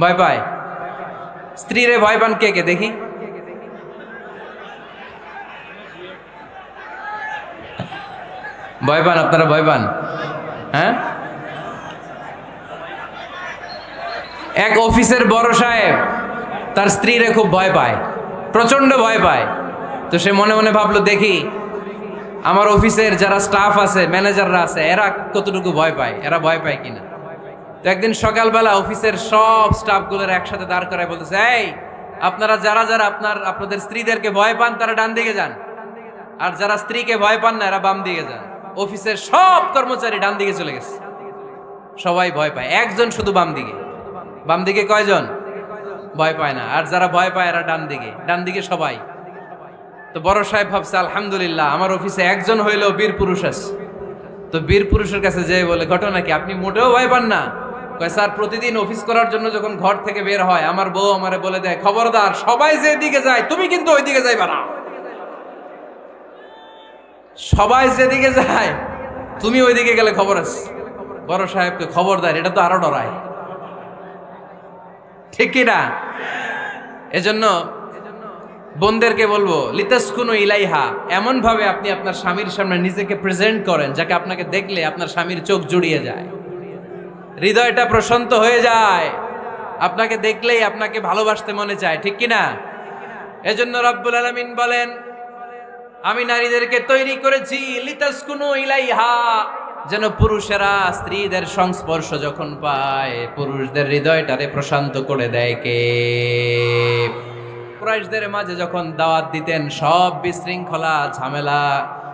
ভয় পায় স্ত্রীরে ভয় পান কে কে? দেখি। ভয় পান, আপনারা ভয় পান। হ্যাঁ? এক অফিসের বড় সাহেব, তার স্ত্রীরে খুব ভয় পায় প্রচণ্ড ভয় পায়। তো সে মনে মনে ভাবলো, দেখি, আমার অফিসের যারা স্টাফ আছে ম্যানেজাররা আছে, এরা কতটুকু ভয় পায়? এরা ভয় পায় কিনা? তো একদিন সকালবেলা অফিসের সব স্টাফগুলোর একসাথে দাঁড় করায় বলতেছে, এই, আপনারা যারা যারা আপনার, আপনাদের স্ত্রীদেরকে ভয় পান, তারা ডান দিকে যান। আর যারা স্ত্রীকে ভয় পান না, এরা বাম দিকে যান। অফিসের সব কর্মচারী ডান দিকে চলে গেছে। সবাই ভয় পায়। একজন শুধু বাম দিকে। বাম দিকে কয়জন? ভয় পায় না। আর যারা ভয় পায়, এরা ডান দিকে। ডান দিকে সবাই। তো বড় সাহেব ভাবছে, আলহামদুলিল্লাহ, আমার অফিসে একজন হইলেও বীর পুরুষ আছে। তো বীর পুরুষের কাছে যে বলে, ঘটনা কি? আপনি মোটেও ভয় পান না? স্যার, প্রতিদিন অফিস করার জন্য যখন ঘর থেকে বের হয়, আমার বউ আমারে বলে দেয়, খবরদার, সবাই যে দিকে যায়, তুমি কিন্তু ওই দিকে যাইবা না। সবাই যেদিকে যায়, তুমি ওইদিকে গেলে খবর আছে। বড় সাহেবকে খবর দেয় এটা তো আরও ডরায়। ঠিক কি না? এজন্য বোনদেরকে বলব, লিতাসকুনু ইলাইহা। এমন ভাবে আপনি আপনার স্বামীর সামনে নিজেকে প্রেজেন্ট করেন, যাকে আপনাকে দেখলে আপনার স্বামীর চোখ জুড়িয়ে যায়। হৃদয়টা প্রশান্ত হয়ে যায়। আপনাকে দেখলেই আপনাকে ভালোবাসতে মনে চায়, ঠিক কি না এজন্য রব্বুল আলামিন বলেন, আমি নারীদেরকে তৈরি করেছি ইলাইহা, যেন পুরুষেরা স্ত্রীদের সংস্পর্শ যখন পায়, পুরুষদের হৃদয়টারে প্রশান্ত করে দেয় কে? কুরাইশদের মাঝে যখন দাওয়াত দিতেন, সব বিশৃঙ্খলা, ঝামেলা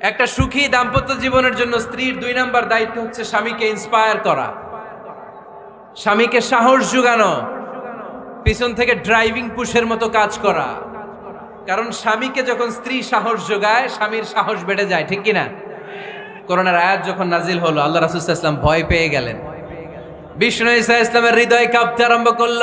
একটা সুখী দাম্পত্য জীবনের জন্য স্ত্রীর দুই নাম্বার দায়িত্ব হচ্ছে স্বামীকে ইন্সপায়ার করা। স্বামীকে সাহস যোগানো পিছন থেকে ড্রাইভিং পুশের মতো কাজ করা। কারণ স্বামীকে যখন স্ত্রী সাহস যোগায় স্বামীর সাহস বেড়ে যায়, ঠিক কিনা? করোনার আয়াত যখন নাজিল হলো, আল্লাহ রাসুল ইসলাম ভয় পেয়ে গেলেন। বিষ্ণু ইসা ইসলামের হৃদয় কাঁপতে আরম্ভ করল।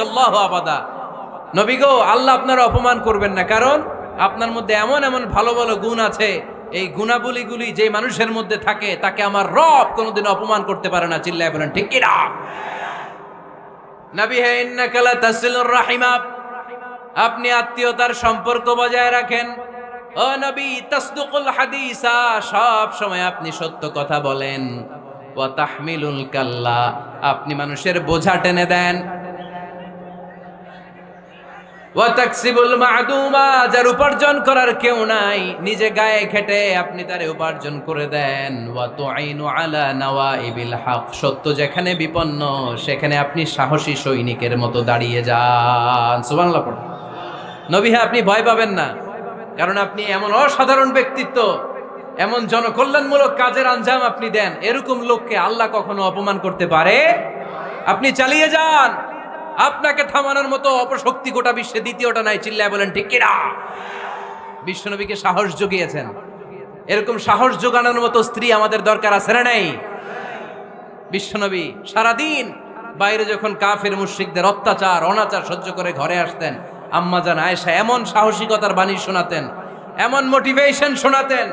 আল্লাহু আবাদা। নবী গো, আল্লাহ আপনারা অপমান করবেন না। কারণ আপনার মধ্যে এমন এমন ভালো ভালো গুণ আছে। এই গুণাবলীগুলি যে মানুষের মধ্যে থাকে, তাকে আমার রব কোনোদিন অপমান করতে পারে না। চিল্লায় বলেন, ঠিক কিনা? নবী হে, ইন্নাকা লা তাসিলুর রাহিমা। আপনি আত্মীয়তার সম্পর্ক বজায় রাখেন। ও নবী, তাসদুকুল হাদিসা, সব সময় আপনি সত্য কথা বলেন। ওয়া কাল্লা, আপনি মানুষের বোঝা টেনে দেন। যার উপার্জন করার কেউ নাই, নিজে গায়ে খেটে আপনি তারে উপার্জন করে দেন। আলা সত্য যেখানে বিপন্ন, সেখানে আপনি সাহসী সৈনিকের মতো দাঁড়িয়ে যান। সুবহানাল্লাহ পড়ুন আপনি ভয় পাবেন না, কারণ আপনি এমন অসাধারণ ব্যক্তিত্ব। এমন জনকল্যাণমূলক কাজের আঞ্জাম আপনি দেন, এরকম লোককে আল্লাহ কখনো অপমান করতে পারে? আপনি চালিয়ে যান। আপনাকে থামানোর মতো অপশক্তি গোটা বিশ্বে দ্বিতীয়টা নাই, চিল্লায় বলেন, ঠিক কিনা? বিশ্বনবীকে সাহস জুগিয়েছেন। এরকম সাহস যোগানোর মতো স্ত্রী আমাদের দরকার আছে না নাই? বিশ্বনবী সারাদিন বাইরে যখন কাফের মুশ্রিকদের অত্যাচার, অনাচার সহ্য করে ঘরে আসতেন আম্মাজান আয়েশা এমন সাহসিকতার বাণী শোনাতেন, এমন মোটিভেশন শোনাতেন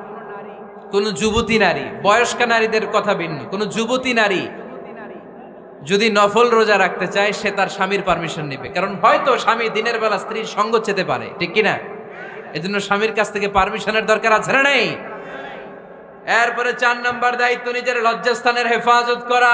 কোনো যুবতী নারী বয়স্কা নারীদের কথা ভিন্ন কোনো যুবতী নারী যদি নফল রোজা রাখতে চায় সে তার স্বামীর পারমিশন নেবে কারণ হয়তো স্বামী দিনের বেলা স্ত্রীর সঙ্গ চেতে পারে ঠিক কিনা এজন্য স্বামীর কাছ থেকে পারমিশনের দরকার আছে না নেই এরপরে চার নাম্বার দায়িত্ব নিজের লজ্জাস্থানের হেফাজত করা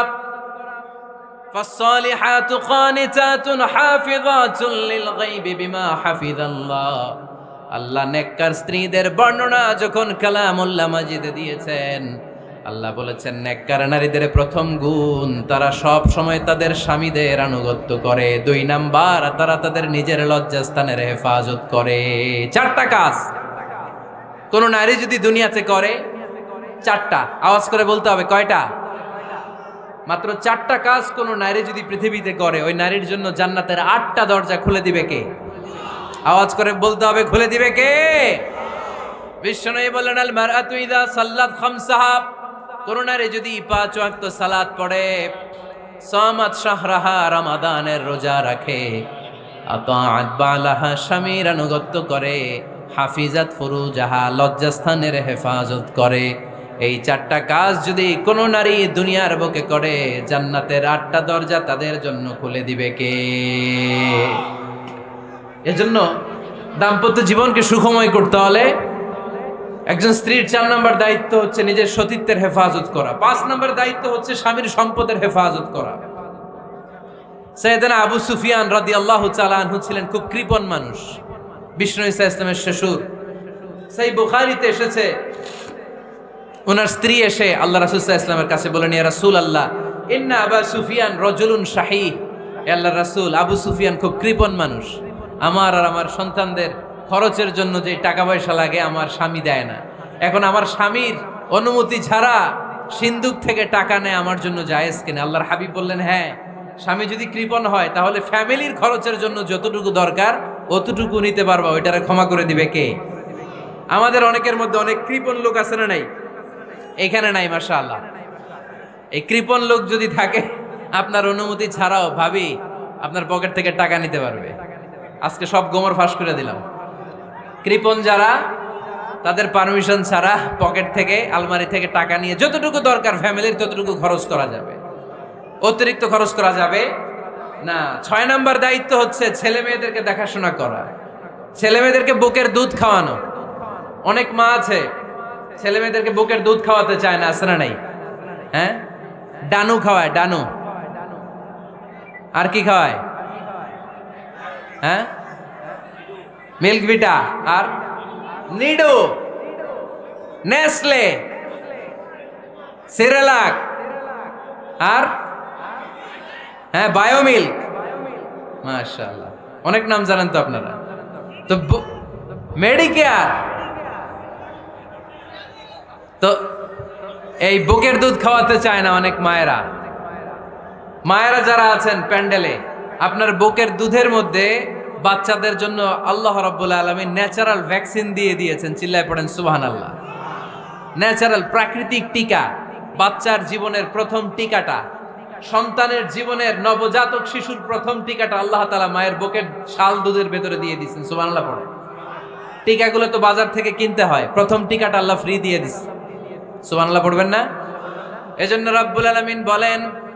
فالصالحات قانتات حافظات للغيب بما حفظ الله আল্লাহ নেককার স্ত্রীদের বর্ণনা যখন কালামুল্লাহ মাজিদে দিয়েছেন, আল্লাহ বলেছেন, নেককার নারীদের প্রথম গুণ, তারা সব সময় তাদের স্বামীদের আনুগত্য করে। দুই নাম্বার, তারা তাদের নিজের লজ্জাস্থানের হেফাজত করে। চারটা কাজ। কোন নারী যদি দুনিয়াতে করে, চারটা। আওয়াজ করে বলতে হবে, কয়টা? মাত্র চারটা কাজ কোন নারী যদি পৃথিবীতে করে, ওই নারীর জন্য জান্নাতের আটটা দরজা খুলে দিবে কে? আওয়াজ করে বলতে হবে, খুলে দিবে কে? বিশ্বনবী বললেন আল মারআতু ইযা সাল্লাত খামসাহা। কোন নারী যদি পাঁচ ওয়াক্ত সালাত পড়ে, সামাত শাহরাহা রমাদানের রোজা রাখে। আতাআত বালাহা স্বামীর আনুগত্য করে, হাফিজাত ফুরুজাহা লজ্জাস্থানের হেফাজত করে। এই চারটা কাজ যদি কোনো নারী দুনিয়ার বুকে করে, জান্নাতের আটটা দরজা তাদের জন্য খুলে দিবে কে? এজন্য দাম্পত্য জীবনকে সুখময় করতে হলে একজন স্ত্রীর চার নম্বর দায়িত্ব হচ্ছে নিজের সতীত্বের হেফাজত করা। পাঁচ নম্বর দায়িত্ব হচ্ছে স্বামীর সম্পদের হেফাজত করা। সৈয়দানা আবু সুফিয়ান রাদি আল্লাহ চালানহু ছিলেন খুব কৃপণ মানুষ। বিষ্ণু ইসা ইসলামের শ্বশুর। সেই বুখারিতে এসেছে, ওনার স্ত্রী এসে আল্লাহ রাসুল্লাহ ইসলামের কাছে বলেন, ইয়া রাসুল আল্লাহ ইন্না আবা সুফিয়ান রজুলুন শাহী আল্লাহ রাসুল, আবু সুফিয়ান খুব কৃপণ মানুষ। আমার আর আমার সন্তানদের খরচের জন্য যে টাকা পয়সা লাগে, আমার স্বামী দেয় না। এখন আমার স্বামীর অনুমতি ছাড়া সিন্ধুক থেকে টাকা নেয়, আমার জন্য জায়েজ কিনা? আল্লাহর হাবিব বললেন হ্যাঁ স্বামী যদি কৃপণ হয়, তাহলে ফ্যামিলির খরচের জন্য যতটুকু দরকার, অতটুকু নিতে পারবা। ওইটারে ক্ষমা করে দিবে কে? আমাদের অনেকের মধ্যে অনেক কৃপণ লোক আছে না নাই? এখানে নাই মাসা আল্লাহ এই কৃপণ লোক যদি থাকে, আপনার অনুমতি ছাড়াও ভাবি আপনার পকেট থেকে টাকা নিতে পারবে। আজকে সব গোমর ফাঁস করে দিলাম। কৃপন যারা, তাদের পারমিশন ছাড়া পকেট থেকে, আলমারি থেকে টাকা নিয়ে যতটুকু দরকার ফ্যামিলির ততটুকু খরচ করা যাবে। অতিরিক্ত খরচ করা যাবে না। ছয় নাম্বার দায়িত্ব হচ্ছে ছেলে মেয়েদেরকে দেখাশোনা করা। ছেলে মেয়েদেরকে বুকের দুধ খাওয়ানো। অনেক মা আছে, ছেলে মেয়েদেরকে বুকের দুধ খাওয়াতে চায় না না নাই? হ্যাঁ? ডানু খাওয়ায়, ডানু। আর কি খাওয়ায়? হ্যাঁ? মিল্ক ভিটা আর নিডো। নেসলে। সেরেলাক। আর? হ্যাঁ বায়োমিল্ক। মাশাআল্লাহ। অনেক নাম জানেন তো আপনারা। তো মেডিকেয়ার। তো এই বুকের দুধ খাওয়াতে চায় না অনেক মায়েরা। মায়েরা যারা আছেন প্যান্ডেলে আপনার বুকের দুধের মধ্যে বাচ্চাদের জন্য আল্লাহ রব্বুল আলমী ন্যাচারাল ভ্যাকসিন দিয়ে দিয়েছেন, চিল্লায় পড়েন সুবাহান আল্লাহ ন্যাচারাল প্রাকৃতিক টিকা, বাচ্চার জীবনের প্রথম টিকাটা, সন্তানের জীবনের নবজাতক শিশুর প্রথম টিকাটা আল্লাহ তালা মায়ের বুকের শাল দুধের ভেতরে দিয়ে দিচ্ছেন সুবাহ আল্লাহ পড়ে টিকাগুলো তো বাজার থেকে কিনতে হয়, প্রথম টিকাটা আল্লাহ ফ্রি দিয়ে দিচ্ছে সুবহানাল্লাহ পড়বেন না? এজন্য রব্বুল আলামিন বলেন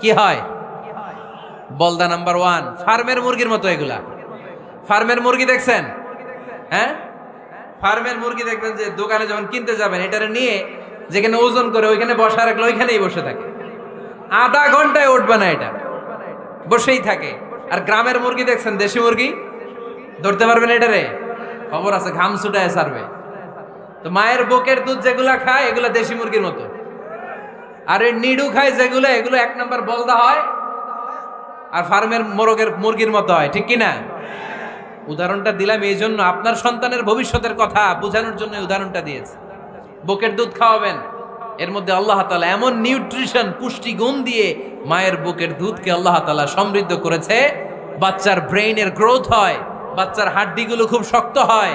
কি হয়? বলদা নাম্বার ওয়ান ফার্মের মুরগির মতো এগুলা। ফার্মের মুরগি দেখছেন? হ্যাঁ? ফার্মের মুরগি দেখবেন যে দোকানে যখন কিনতে যাবেন, এটারে নিয়ে যেখানে ওজন করে ওইখানে বসা রাখলে ওইখানেই বসে থাকে। আধা ঘন্টায় উঠবে না এটা। বসেই থাকে। আর গ্রামের মুরগি দেখছেন? দেশি মুরগি? ধরতে পারবেন এটারে? খবর আছে, ঘাম ছুটায় সারবে তো মায়ের বুকের দুধ যেগুলা খায়, এগুলা দেশি মুরগির মতো। আর এই নিডু খায় যেগুলো, এগুলো এক নম্বর বলদা হয়। আর ফার্মের মোরগের, মুরগির মতো হয়, ঠিক কি না উদাহরণটা দিলাম এই জন্য। আপনার সন্তানের ভবিষ্যতের কথা বোঝানোর জন্য উদাহরণটা দিয়েছে। বুকের দুধ খাওয়াবেন। এর মধ্যে আল্লাহ তালা এমন নিউট্রিশন, পুষ্টি গুণ দিয়ে মায়ের বুকের দুধকে আল্লাহ তালা সমৃদ্ধ করেছে। বাচ্চার ব্রেইনের গ্রোথ হয়, বাচ্চার হাড্ডিগুলো খুব শক্ত হয়।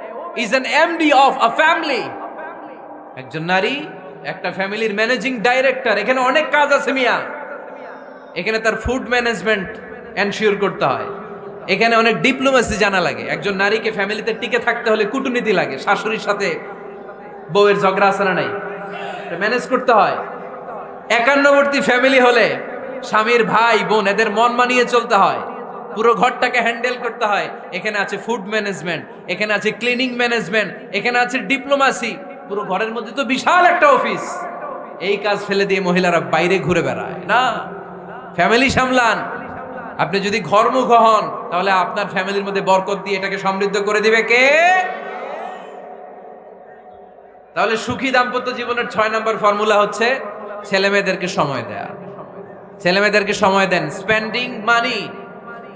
is an MD of a family একজন নারী, একটা ফ্যামিলির ম্যানেজিং ডাইরেক্টর। এখানে অনেক কাজ আছে মিয়া। এখানে তার ফুড ম্যানেজমেন্ট এনশিওর করতে হয়। এখানে অনেক ডিপ্লোমেসি জানা লাগে। একজন নারীকে ফ্যামিলিতে টিকে থাকতে হলে কূটনীতি লাগে। শাশুড়ির সাথে বউয়ের ঝগড়া আছে না নাই? ম্যানেজ করতে হয়। একান্নবর্তী ফ্যামিলি হলে স্বামীর ভাই, বোন, এদের মন মানিয়ে চলতে হয়। পুরো ঘরটাকে হ্যান্ডেল করতে হয়। এখানে আছে ফুড ম্যানেজমেন্ট, এখানে আছে ক্লিনিং ম্যানেজমেন্ট, এখানে আছে ডিপ্লোমাসি। পুরো ঘরের মধ্যে তো বিশাল একটা অফিস। এই কাজ ফেলে দিয়ে মহিলারা বাইরে ঘুরে বেড়ায়, না? ফ্যামিলি সামলান। আপনি যদি ঘরমুখ হন, তাহলে আপনার ফ্যামিলির মধ্যে বরকত দিয়ে এটাকে সমৃদ্ধ করে দিবে কে? তাহলে সুখী দাম্পত্য জীবনের ছয় নম্বর ফর্মুলা হচ্ছে ছেলে মেয়েদেরকে সময় দেয়া। ছেলে মেয়েদেরকে সময় দেন। Spending money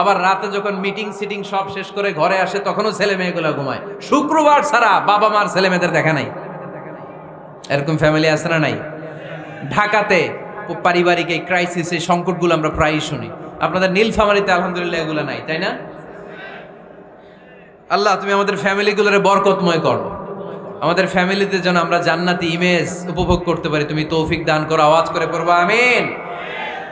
আবার রাতে যখন মিটিং সিটিং সব শেষ করে ঘরে আসে, তখনও ছেলে মেয়েগুলো ঘুমায়। শুক্রবার ছাড়া বাবা মার ছেলে মেয়েদের দেখা নাই। এরকম ফ্যামিলি আছে না নাই? ঢাকাতে পারিবারিক এই ক্রাইসিস এই সংকটগুলো আমরা প্রায়ই শুনি। আপনাদের নীলফামারিতে আলহামদুলিল্লাহ এগুলো নাই, তাই না? আল্লাহ, তুমি আমাদের ফ্যামিলিগুলোরে বরকতময় করো। আমাদের ফ্যামিলিতে যেন আমরা জান্নাতি ইমেজ উপভোগ করতে পারি। তুমি তৌফিক দান করো, আওয়াজ করে পড়ব, আমিন।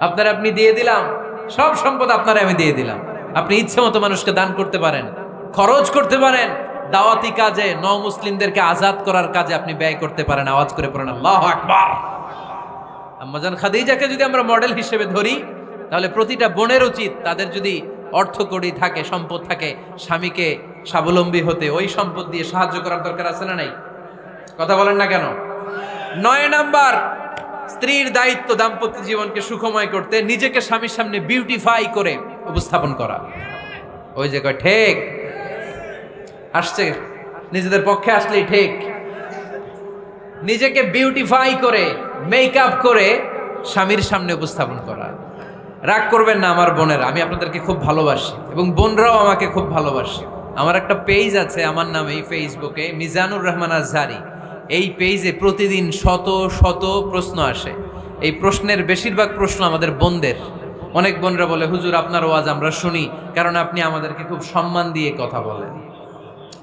আপনার আপনি দিয়ে দিলাম। সব সম্পদ আপনারা আমি দিয়ে দিলাম। আপনি ইচ্ছে মতো মানুষকে দান করতে পারেন, খরচ করতে পারেন, দাওয়াতি কাজে ন মুসলিমদেরকে আজাদ করার কাজে আপনি ব্যয় করতে পারেন। আওয়াজ করে পড়েন, আল্লাহ আকবার! আম্মাজান খাদিজাকে যদি আমরা মডেল হিসেবে ধরি, তাহলে প্রতিটা বোনের উচিত তাদের যদি অর্থ কড়ি থাকে, সম্পদ থাকে, স্বামীকে স্বাবলম্বী হতে। ওই সম্পদ দিয়ে সাহায্য করার দরকার আছে না নাই? কথা বলেন না কেন? নয় নাম্বার স্ত্রীর দায়িত্ব দাম্পত্য জীবনকে সুখময় করতে, নিজেকে স্বামীর সামনে বিউটিফাই করে উপস্থাপন করা। ওই যে কয়, ঠিক। আসছে। নিজেদের পক্ষে আসলেই ঠিক। নিজেকে বিউটিফাই করে মেকআপ করে স্বামীর সামনে উপস্থাপন করা। রাগ করবেন না আমার বোনেরা, আমি আপনাদেরকে খুব ভালোবাসি এবং বোনরাও আমাকে খুব ভালোবাসে। আমার একটা পেজ আছে, আমার নামে ফেসবুকে মিজানুর রহমান আজহারি। এই পেজে প্রতিদিন শত শত প্রশ্ন আসে। এই প্রশ্নের বেশিরভাগ প্রশ্ন আমাদের বোনদের। অনেক বোনরা বলে, হুজুর, আপনার ওয়াজ আমরা শুনি। কারণ আপনি আমাদেরকে খুব সম্মান দিয়ে কথা বলেন।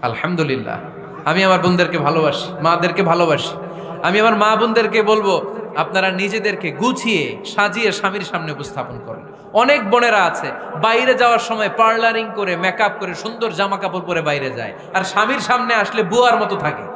আলহামদুলিল্লাহ। আমি আমার বোনদেরকে ভালোবাসি, মাদেরকে ভালোবাসি। আমি আমার মা বোনদেরকে বলব, আপনারা নিজেদেরকে গুছিয়ে, সাজিয়ে স্বামীর সামনে উপস্থাপন করেন। অনেক বোনেরা আছে, বাইরে যাওয়ার সময় পার্লারিং করে মেকআপ করে, সুন্দর জামা কাপড় পরে বাইরে যায়। আর স্বামীর সামনে আসলে বুয়ার মতো থাকে।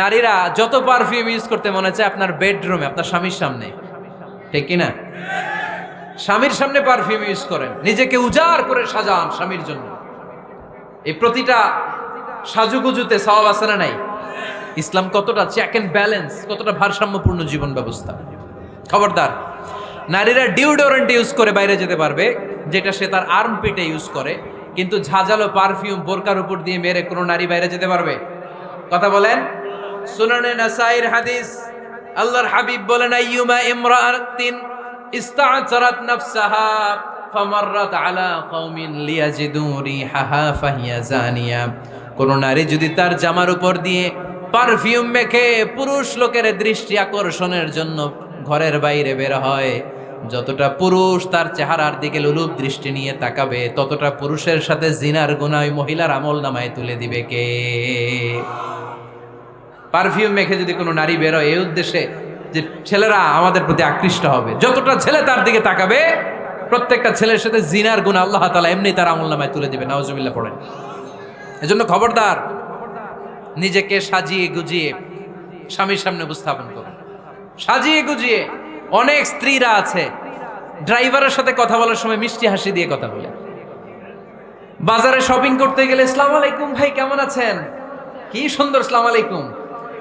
নারীরা যত পারফিউম ইউজ করতে মনে চায়, আপনার বেডরুমে আপনার স্বামীর সামনে। ঠিক কি না স্বামীর সামনে পারফিউম ইউজ করেন। নিজেকে উজাড় করে সাজান স্বামীর জন্য। এই প্রতিটা সাজুগুজুতে সওয়াব আছে না নাই? ইসলাম কতটা চেক অ্যান্ড ব্যালেন্স কতটা ভারসাম্যপূর্ণ জীবন ব্যবস্থা। খবরদার, নারীরা ডিওডোরেন্ট ইউজ করে বাইরে যেতে পারবে, যেটা সে তার আর্ম পিটে ইউজ করে, কিন্তু ঝাঁঝালো পারফিউম বোরকার উপর দিয়ে মেরে কোনো নারী বাইরে যেতে পারবে? কথা বলেন? সুনানে নাসাইর হাদিস, আল্লাহর হাবিব বলেন, আইয়ুমা ইমরাআতিন ইস্তা'জারাত নাফসাহা, ফামাররাত আলা কওমিন লিয়াজিদু রিহাহা, ফাহিয়া জানিয়া। কোন নারী যদি তার জামার উপর দিয়ে পারফিউম মেখে পুরুষ লোকের দৃষ্টি আকর্ষণের জন্য ঘরের বাইরে বের হয়, যতটা পুরুষ তার চেহারার দিকে লুলুপ দৃষ্টি নিয়ে তাকাবে, ততটা পুরুষের সাথে জিনার গুণা ওই মহিলার আমল নামায় তুলে দিবে কে? পারফিউম মেখে যদি কোনো নারী বেরোয় এই উদ্দেশ্যে যে ছেলেরা আমাদের প্রতি আকৃষ্ট হবে। যতটা ছেলে তার দিকে তাকাবে, প্রত্যেকটা ছেলের সাথে জিনার গুণ আল্লাহ তালা এমনি তার আমল নামায় তুলে দিবে নওয়াজুবিল্লাহ পড়েন। এজন্য খবরদার, নিজেকে সাজিয়ে গুজিয়ে স্বামীর সামনে উপস্থাপন করুন। সাজিয়ে গুজিয়ে অনেক স্ত্রীরা আছে, ড্রাইভারের সাথে কথা বলার সময় মিষ্টি হাসি দিয়ে কথা বলে। বাজারে শপিং করতে গেলে ইসলাম আলাইকুম ভাই, কেমন আছেন? কি সুন্দর ইসলাম আলাইকুম।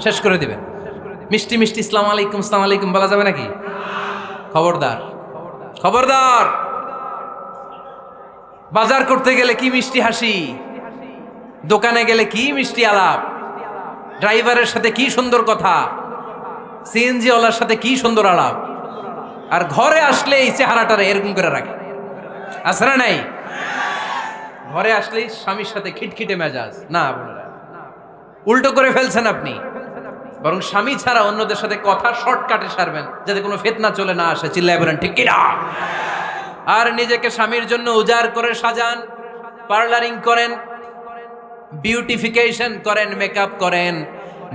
শেষ করে দিবেন। মিষ্টি মিষ্টি ইসলাম আলাইকুম ইসলাম আলাইকুম বলা যাবে নাকি? খবরদার। খবরদার। বাজার করতে গেলে কি মিষ্টি হাসি? দোকানে গেলে কি মিষ্টি আলাপ? ড্রাইভারের সাথে কি সুন্দর কথা? সিএনজি ওয়ালার সাথে কি সুন্দর আলাপ? আর ঘরে আসলে এই চেহারাটারে এরকম করে রাখে। আছে না নাই? ঘরে আসলেই স্বামীর সাথে খিটখিটে মেজাজ। না। উল্টো করে ফেলছেন আপনি। বরং স্বামী ছাড়া অন্যদের সাথে কথা শর্টকাটে সারবেন, যাতে কোনো ফেতনা চলে না আসে। চিল্লায় বলেন, ঠিক কিনা? আর নিজেকে স্বামীর জন্য উজাড় করে সাজান, পার্লারিং করেন, বিউটিফিকেশন করেন, মেকআপ করেন,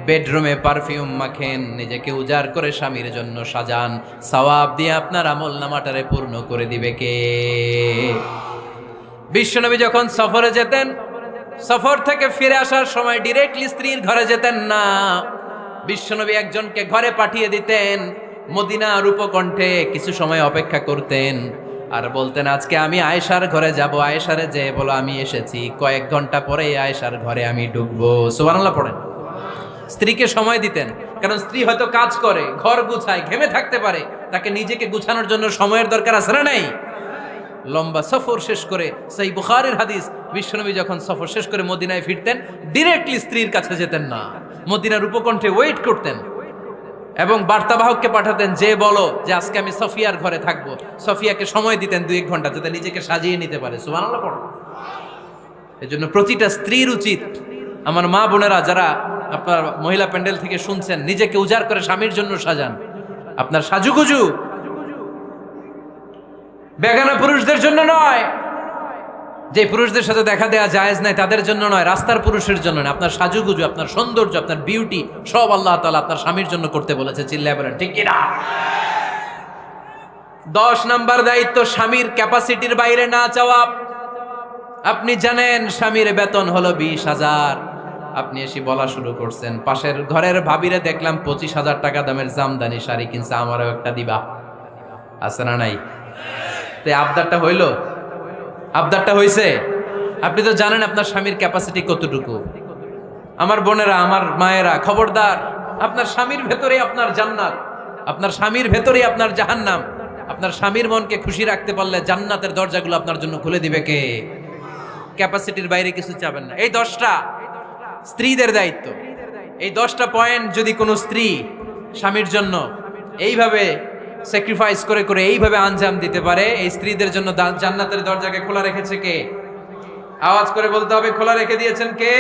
বেডরুমে পারফিউম মাখেন, নিজেকে উজাড় করে স্বামীর জন্য সাজান। সওয়াব দিয়ে আপনার আমল নামাটারে পূর্ণ করে দিবে কে? বিশ্বনবী যখন সফরে যেতেন, সফর থেকে ফিরে আসার সময় ডিরেক্টলি স্ত্রীর ঘরে যেতেন না। বিশ্বনবী একজনকে ঘরে পাঠিয়ে দিতেন মদিনা রূপকণ্ঠে কিছু সময় অপেক্ষা করতেন। আর বলতেন, আজকে আমি আয়েশার ঘরে যাব। আয়েশারে যে বলো, আমি এসেছি। কয়েক ঘণ্টা পরে আয়েশার ঘরে আমি ঢুকবো। সুবহানাল্লাহ পড়েন। স্ত্রীকে সময় দিতেন, কারণ স্ত্রী হয়তো কাজ করে, ঘর গুছায়, ঘেমে থাকতে পারে। তাকে নিজেকে গুছানোর জন্য সময়ের দরকার আছে না নাই? লম্বা সফর শেষ করে সেই বুখারের হাদিস, বিশ্বনবী যখন সফর শেষ করে মদিনায় ফিরতেন ডিরেক্টলি স্ত্রীর কাছে যেতেন না। মদিনার উপকণ্ঠে ওয়েট করতেন এবং বার্তাবাহককে পাঠাতেন, যে বলো যে আজকে আমি সফিয়ার ঘরে থাকব। সফিয়াকে সময় দিতেন দুই এক ঘণ্টা, যাতে নিজেকে সাজিয়ে নিতে পারে। পড়ো। এজন্য প্রতিটা স্ত্রীর উচিত, আমার মা বোনেরা যারা আপনার মহিলা প্যান্ডেল থেকে শুনছেন, নিজেকে উজাড় করে স্বামীর জন্য সাজান। আপনার সাজুগুজু বেগানা পুরুষদের জন্য নয় যে পুরুষদের সাথে দেখা দেওয়া জায়েজ নাই, তাদের জন্য নয়, রাস্তার পুরুষের জন্য নয়। আপনার সাজুগুজু, আপনার সৌন্দর্য, আপনার বিউটি সব আল্লাহ তালা আপনার স্বামীর জন্য করতে বলেছে, চিল্লায় বলেন, ঠিক কিনা? দশ নাম্বার দায়িত্ব, স্বামীর ক্যাপাসিটির বাইরে না চাওয়া আপনি জানেন, স্বামীর বেতন হলো বিশ হাজার। আপনি এসে বলা শুরু করছেন, পাশের ঘরের ভাবিরে দেখলাম পঁচিশ হাজার টাকা দামের জামদানি শাড়ি কিনছে, আমারও একটা দিবা। আছে না নাই? তো আবদারটা হইল? আবদারটা হইছে আপনি তো জানেন আপনার স্বামীর ক্যাপাসিটি কতটুকু। আমার বোনেরা, আমার মায়েরা, খবরদার, আপনার স্বামীর ভেতরে আপনার জান্নাত। আপনার স্বামীর ভেতরে আপনার জাহান্নাম। আপনার স্বামীর মনকে খুশি রাখতে পারলে জান্নাতের দরজাগুলো আপনার জন্য খুলে দিবে কে? ক্যাপাসিটির বাইরে কিছু চাবেন না। এই দশটা স্ত্রীদের দায়িত্ব। এই দশটা পয়েন্ট যদি কোনো স্ত্রী স্বামীর জন্য এইভাবে স্যাক্রিফাইস করে করে এইভাবে আঞ্জাম দিতে পারে। এই স্ত্রীদের জন্য জান্নাতের দরজাকে খোলা রেখেছে কে? আওয়াজ করে বলতে হবে, খোলা রেখে দিয়েছেন কে?